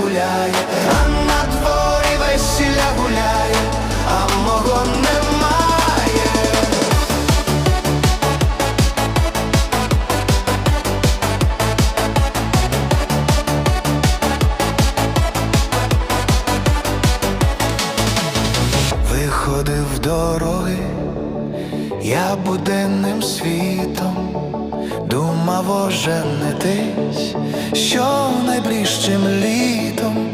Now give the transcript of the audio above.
гуляє, а на дворі весілля гуляє, а мого немає. Виходив дороги, я буденним світом. Думав оженитись, що найближчим літом